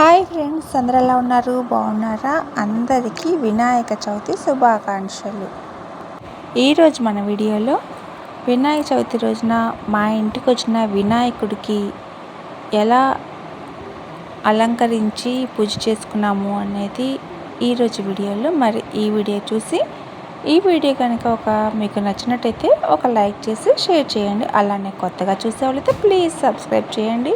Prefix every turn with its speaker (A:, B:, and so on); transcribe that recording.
A: Hi friends అందరు ఎలా ఉన్నారు? బాగున్నారా? అందరికీ వినాయక చవితి శుభాకాంక్షలు. ఈరోజు మన వీడియోలో వినాయక చవితి రోజున మా ఇంటికి వచ్చిన వినాయకుడికి ఎలా అలంకరించి పూజ చేసుకున్నాము అనేది ఈరోజు వీడియోలో. మరి ఈ వీడియో చూసి ఈ వీడియో కనుక ఒక మీకు నచ్చినట్టయితే ఒక లైక్ చేసి షేర్ చేయండి. అలానే కొత్తగా చూసే వాళ్ళైతే ప్లీజ్ సబ్స్క్రైబ్ చేయండి.